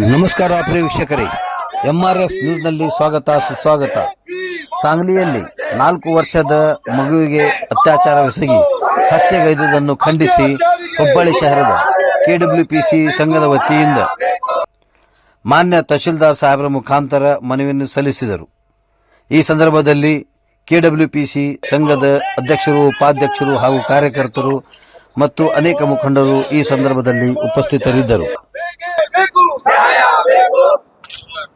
ನಮಸ್ಕಾರ ಪ್ರಿಯ ವೀಕ್ಷಕರೇ. ಎಂಆರ್ಎಸ್ ನ್ಯೂಸ್ನಲ್ಲಿ ಸ್ವಾಗತ, ಸುಸ್ವಾಗತ. ಸಾಂಗ್ಲಿಯಲ್ಲಿ ನಾಲ್ಕು ವರ್ಷದ ಮಗುವಿಗೆ ಅತ್ಯಾಚಾರವೆಸಗಿ ಹತ್ಯೆಗೈದುದನ್ನು ಖಂಡಿಸಿ ಹುಬ್ಬಳ್ಳಿ ಶಹರದ ಕೆಡಬ್ಲ್ಯೂಪಿಸಿ ಸಂಘದ ವತಿಯಿಂದ ಮಾನ್ಯ ತಹಶೀಲ್ದಾರ್ ಸಾಹೇಬರ ಮುಖಾಂತರ ಮನವಿಯನ್ನು ಸಲ್ಲಿಸಿದರು. ಈ ಸಂದರ್ಭದಲ್ಲಿ ಕೆಡಬ್ಲ್ಯೂಪಿಸಿ ಸಂಘದ ಅಧ್ಯಕ್ಷರು, ಉಪಾಧ್ಯಕ್ಷರು ಹಾಗೂ ಕಾರ್ಯಕರ್ತರು ಮತ್ತು ಅನೇಕ ಮುಖಂಡರು ಈ ಸಂದರ್ಭದಲ್ಲಿ ಉಪಸ್ಥಿತರಿದ್ದರು.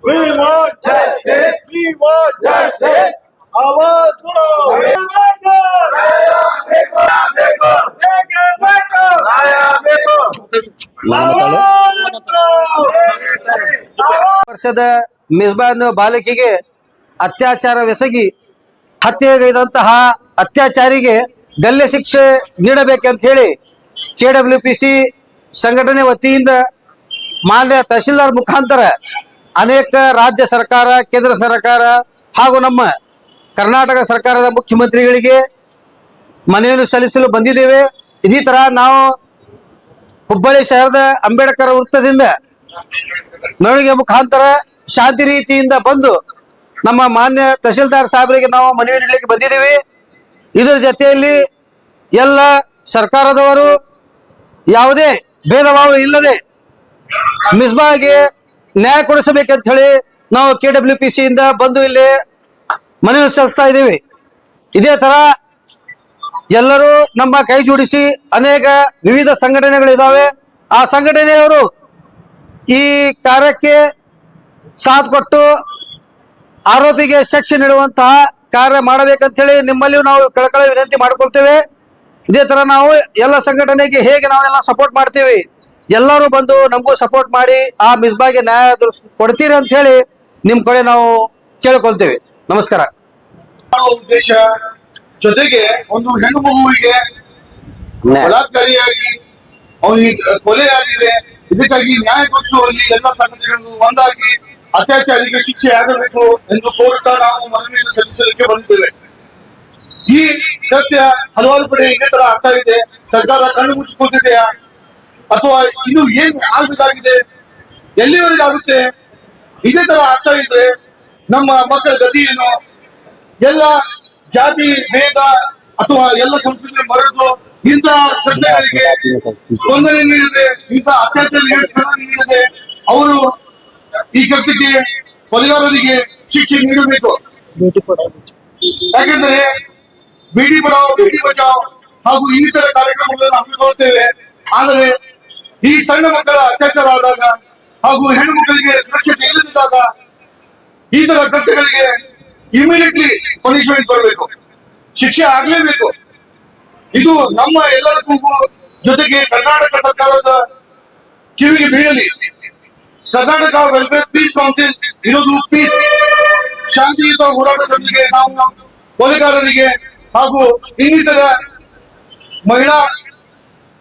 We want justice. We want justice. ಕೊಡು. ಆವಾಜ್ ವರ್ಷದ ಮಿಸ್ಬಾನ್ ಬಾಲಕಿಗೆ ಅತ್ಯಾಚಾರವೆಸಗಿ ಹತ್ಯೆಗೈದಂತಹ ಅತ್ಯಾಚಾರಿಗೆ ಗಲ್ಲೆ ಶಿಕ್ಷೆ ನೀಡಬೇಕಂತ ಹೇಳಿ ಕೆ ಡಬ್ಲ್ಯೂ ಪಿ ಸಿ ಸಂಘಟನೆ ವತಿಯಿಂದ ಮಾನ್ಯ ತಹಶೀಲ್ದಾರ್ ಮುಖಾಂತರ ಅನೇಕ ರಾಜ್ಯ ಸರ್ಕಾರ, ಕೇಂದ್ರ ಸರ್ಕಾರ ಹಾಗೂ ನಮ್ಮ ಕರ್ನಾಟಕ ಸರ್ಕಾರದ ಮುಖ್ಯಮಂತ್ರಿಗಳಿಗೆ ಮನವಿಯನ್ನು ಸಲ್ಲಿಸಲು ಬಂದಿದ್ದೇವೆ. ಇದೇ ತರ ನಾವು ಹುಬ್ಬಳ್ಳಿ ಶಹರದ ಅಂಬೇಡ್ಕರ್ ವೃತ್ತದಿಂದ ಮೆರವಣಿಗೆ ಮುಖಾಂತರ ಶಾಂತಿ ರೀತಿಯಿಂದ ಬಂದು ನಮ್ಮ ಮಾನ್ಯ ತಹಶೀಲ್ದಾರ್ ಸಾಹೇಬರಿಗೆ ನಾವು ಮನವಿ ನೀಡಲಿಕ್ಕೆ ಬಂದಿದ್ದೀವಿ. ಇದರ ಜೊತೆಯಲ್ಲಿ ಎಲ್ಲ ಸರ್ಕಾರದವರು ಯಾವುದೇ ಭೇದ ಭಾವ ಇಲ್ಲದೆ ಮಿಸ್ಬಾಗೆ ನ್ಯಾಯ ಕೊಡಿಸಬೇಕಂತ ಹೇಳಿ ನಾವು ಕೆ ಡಬ್ಲ್ಯೂ ಪಿ ಸಿಯಿಂದ ಬಂದು ಇಲ್ಲಿ ಮನವಿ ಸಲ್ಲಿಸ್ತಾ ಇದ್ದೀವಿ. ಇದೇ ತರ ಎಲ್ಲರೂ ನಮ್ಮ ಕೈ ಜೋಡಿಸಿ ಅನೇಕ ವಿವಿಧ ಸಂಘಟನೆಗಳಿದ್ದಾವೆ ಆ ಸಂಘಟನೆಯವರು ಈ ಕಾರ್ಯಕ್ಕೆ ಸಾಥ್ ಕೊಟ್ಟು ಆರೋಪಿಗೆ ಶಿಕ್ಷೆ ನೀಡುವಂತಹ ಕಾರ್ಯ ಮಾಡಬೇಕಂತ ಹೇಳಿ ನಿಮ್ಮಲ್ಲಿಯೂ ನಾವು ಕಳಕಳ ವಿನಂತಿ ಮಾಡ್ಕೊಳ್ತೇವೆ. ಇದೇ ತರ ನಾವು ಎಲ್ಲ ಸಂಘಟನೆಗೆ ಹೇಗೆ ನಾವೆಲ್ಲ ಸಪೋರ್ಟ್ ಮಾಡ್ತೀವಿ? ಎಲ್ಲರೂ ಬಂದು ನಮಗೂ ಸಪೋರ್ಟ್ ಮಾಡಿ ಆ ಮಿಸ್ಬಾಗೆ ನ್ಯಾಯ ಕೊಡ್ತೀರಿ ಅಂತ ಹೇಳಿ ನಿಮ್ ಕಡೆ ನಾವು ಕೇಳಿಕೊಳ್ತೇವೆ. ನಮಸ್ಕಾರ. ಉದ್ದೇಶ ಜೊತೆಗೆ ಒಂದು ಹೆಣ್ಣು ಮಗುವಿಗೆ ಬಲಾತ್ಕಾರಿಯಾಗಿ ಅವನಿಗೆ ಕೊಲೆ ಆಗಿದೆ ಇದಕ್ಕಾಗಿ ನ್ಯಾಯ ಕೊಡಿಸುವಲ್ಲಿ ಎಲ್ಲ ಸಂಘಟನೆಗಳು ಒಂದಾಗಿ ಅತ್ಯಾಚಾರಿಗೆ ಶಿಕ್ಷೆ ಆಗಬೇಕು ಎಂದು ಕೋರುತ್ತಾ ನಾವು ಮನವಿಯನ್ನು ಸಲ್ಲಿಸಲಿಕ್ಕೆ ಬಂದಿದ್ದೇವೆ. ಈ ಕೃತ್ಯ ಹಲವಾರು ಕಡೆ ಇದೇ ತರ ಆಗ್ತಾ ಇದೆ. ಸರ್ಕಾರ ಕಣ್ಣು ಮುಚ್ಚಿಕೊಳ್ತಿದೆಯಾ ಅಥವಾ ಇದು ಏನ್ ಆಗ್ಬೇಕಾಗಿದೆ? ಎಲ್ಲಿವರೆಗೆ ಆಗುತ್ತೆ? ಇದೇ ತರ ಆಗ್ತಾ ಇದ್ರೆ ನಮ್ಮ ಮಕ್ಕಳ ಗತಿ ಏನು? ಎಲ್ಲ ಜಾತಿ, ಭೇದ ಅಥವಾ ಎಲ್ಲ ಸಂಸ್ಕೃತಿ ಮರೆದು ಇಂತಹ ಕೃತ್ಯಗಳಿಗೆ ಸ್ಪಂದನೆ ನೀಡಿದೆ, ಇಂತಹ ಅತ್ಯಾಚಾರಗಳಿಗೆ ಸ್ಪಂದನೆ ನೀಡಿದೆ. ಅವರು ಈ ಕೃತ್ಯಕ್ಕೆ ಕೊಲೆಗಾರರಿಗೆ ಶಿಕ್ಷೆ ನೀಡಬೇಕು. ಯಾಕೆಂದರೆ ಬೇಡಿ ಬಡಾವ್, ಬೇಡಿ ಬಚಾವ್ ಹಾಗೂ ಇನ್ನಿತರ ಕಾರ್ಯಕ್ರಮಗಳನ್ನು ಹಮ್ಮಿಕೊಳ್ಳುತ್ತೇವೆ. ಆದರೆ ಈ ಸಣ್ಣ ಮಕ್ಕಳ ಅತ್ಯಾಚಾರ ಆದಾಗ ಹಾಗೂ ಹೆಣ್ಣು ಮಕ್ಕಳಿಗೆ ಸುರಕ್ಷತೆ ಇಲ್ಲದಿದ್ದಾಗ ಈ ತರ ಕೃತ್ಯಗಳಿಗೆ ಇಮಿಡಿಯೇಟ್ಲಿ ಪನಿಷ್ಮೆಂಟ್ ಬರಬೇಕು ಶಿಕ್ಷೆ ಆಗ್ಲೇಬೇಕು. ಇದು ನಮ್ಮ ಎಲ್ಲರ ಜೊತೆಗೆ ಕರ್ನಾಟಕ ಸರ್ಕಾರದ ಕಿವಿಗೆ ಬೀಳಲಿ. ಕರ್ನಾಟಕ ವೆಲ್ಫೇರ್ ಪೀಸ್ ಕೌನ್ಸಿಲ್ ಇರೋದು ಪೀಸ್ ಶಾಂತಿಯುತ ಹೋರಾಟದೊಂದಿಗೆ ನಾವು ಕೊಲೆಗಾರರಿಗೆ ಹಾಗೂ ಇನ್ನಿತರ ಮಹಿಳಾ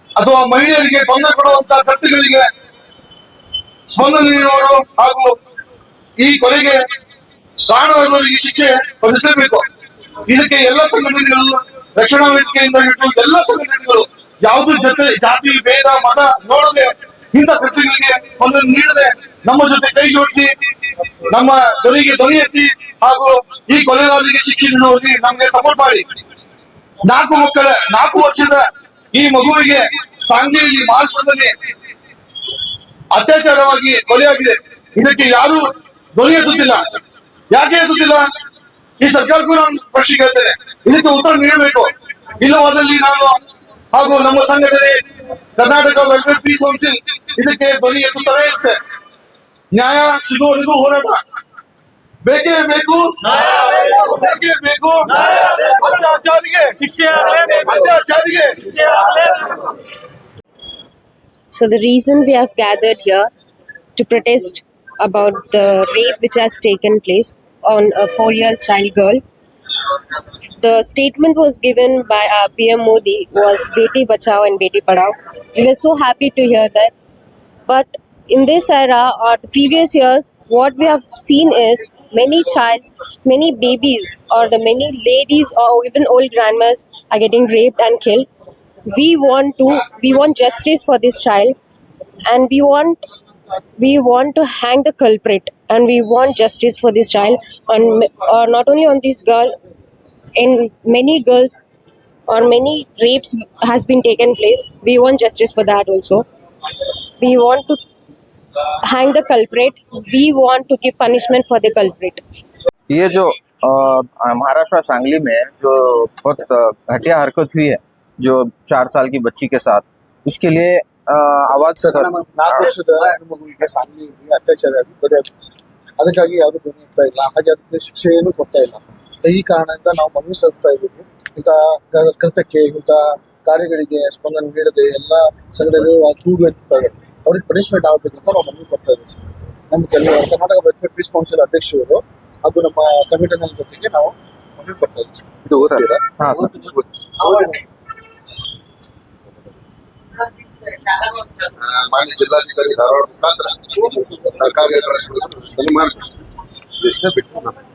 ಅಥವಾ ಮಹಿಳೆಯರಿಗೆ ತೊಂದರೆ ಕೊಡುವಂತಹ ಕತ್ತಿಗಳಿಗೆ ಸ್ಪಂದನೆ ನೀಡುವವರು ಹಾಗೂ ಈ ಕೊಲೆಗೆ ಕಾರಣವಾದವರಿಗೆ ಶಿಕ್ಷೆ ಕೊಡಿಸಲೇಬೇಕು ಇದಕ್ಕೆ ಎಲ್ಲ ಸಂಘಟನೆಗಳು ರಕ್ಷಣಾ ವೇದಿಕೆಯಿಂದ ಹಿಡಿದು ಎಲ್ಲ ಸಂಘಟನೆಗಳು ಯಾವುದು ಜೊತೆ ಜಾತಿ, ಭೇದ, ಮತ ನೋಡದೆ ಇಂಥ ಕೃತಿಗಳಿಗೆ ಸ್ಪಂದನೆ ನೀಡದೆ ನಮ್ಮ ಜೊತೆ ಕೈ ಜೋಡಿಸಿ ನಮ್ಮ ಧ್ವನಿಗೆ ಧ್ವನಿ ಎತ್ತಿ ಹಾಗೂ ಈ ಕೊಲೆಗಾರರಿಗೆ ಶಿಕ್ಷೆ ನೀಡುವಲ್ಲಿ ನಮ್ಗೆ ಸಪೋರ್ಟ್ ಮಾಡಿ. ನಾಲ್ಕು ಮಕ್ಕಳ, ನಾಲ್ಕು ವರ್ಷದ ಈ ಮಗುವಿಗೆ ಸಾಂಗ್ಲಿಯಲ್ಲಿ ಮಹಾರಾಷ್ಟ್ರದಲ್ಲಿ ಅತ್ಯಾಚಾರವಾಗಿ ಕೊಲೆಯಾಗಿದೆ ಇದಕ್ಕೆ ಯಾರು ಧ್ವನಿ ಎತ್ತುತ್ತಿಲ್ಲ. ಯಾಕೆ ಎತ್ತುತ್ತಿಲ್ಲ? ಈ ಸರ್ಕಾರಕ್ಕೂ ನಾನು ಪ್ರಶ್ನೆ ಕೇಳ್ತೇನೆ. ಇದಕ್ಕೆ ಉತ್ತರ ನೀಡಬೇಕು. ಇಲ್ಲವಾದಲ್ಲಿ ನಾನು ಹಾಗೂ ನಮ್ಮ ಸಂಘಟನೆ ಕರ್ನಾಟಕ ವೆಲ್ಫೇರ್ ಪೀಸ್ ಕೌನ್ಸಿಲ್ ಇದಕ್ಕೆ ಧ್ವನಿ ಎತ್ತುತ್ತಲೇ ಇರುತ್ತೆ ನ್ಯಾಯ ಸಿಗುವವರೆಗೂ ಹೋರಾಟ. ಬೇಕೇ ಬೇಕು ಬೇಕೇ ಬೇಕು ಅತ್ಯಾಚಾರಿಗೆ ಶಿಕ್ಷೆ ಅತ್ಯಾಚಾರಿಗೆ So the reason we have gathered here to protest about the rape which has taken place on a four-year-old child girl. The statement was given by our PM Modi was Beti Bachao and Beti Padhao. We were so happy to hear that. But in this era or the previous years, what we have seen is many childs, many babies or the many ladies or even old grandmas are getting raped and killed. We want to we want justice for this child and we want we want to hang the culprit and we want justice for this child and uh, not only on this girl in many girls or many rapes has been taken place. We want justice for that also. We want to hang the culprit we want to give punishment for the culprit ये जो अ, महाराष्ट्र सांगली में जो बहुत अ, घटिया हरकत हुई है जो चार साल की बच्ची के साथ उसके लिए अ, आवाज सर ನಾಲ್ಕು ವರ್ಷದ ಹೆಣ್ಣು ಮಗುವಿಗೆ ಸಾಂಗ್ಲಿಯಲ್ಲಿ ಅತ್ಯಾಚಾರ ಆಗಿ ಕೊಲೆ ಆಗಿದೆ ಸರ್. ಅದಕ್ಕಾಗಿ ಯಾರು ಧ್ವನಿ ಎತ್ತಾ ಇಲ್ಲ ಹಾಗೆ ಅದಕ್ಕೆ ಶಿಕ್ಷೆ ಏನು ಕೊಡ್ತಾ ಇಲ್ಲ ಈ ಕಾರಣದಿಂದ ನಾವು ಮನವಿ ಸಲ್ಲಿಸ್ತಾ ಇದ್ದೀವಿ ಇಂಥ ಕ- ಕೃತ್ಯಕ್ಕೆ ಇಂಥ ಕಾರ್ಯಗಳಿಗೆ ಸ್ಪಂದನೆ ನೀಡದೆ ಎಲ್ಲ ಸಂಘಟನೆಗಳು ಕೂಗು ಎತ್ತುತ್ತಾರೆ ಅವ್ರಿಗೆ ಪನಿಷ್ಮೆಂಟ್ ಆಗಬೇಕು ಅಂತ ನಾವು ಮನವಿ ಕೊಡ್ತಾ ಇದ್ದೀವಿ ಸರ್. ನಮ್ಮ ಕೆಲವು ಕರ್ನಾಟಕ ವೆಲ್ಫೇರ್ ಪೀಸ್ ಕೌನ್ಸಿಲ್ ಅಧ್ಯಕ್ಷರು ಅದು ನಮ್ಮ ಸಂಘಟನೆ ಜೊತೆಗೆ ನಾವು ಮನವಿ ಕೊಡ್ತಾ ಇದ್ದೀವಿ ಸರ್. ಇದು ಮಾನ್ಯ ಜಿಲ್ಲಾಧಿಕಾರಿ ಧಾರವಾಡ ಮುಖಾಂತರ ಸರ್ಕಾರಿ ಸನ್ಮಾನ. ಬಿಟ್ಟು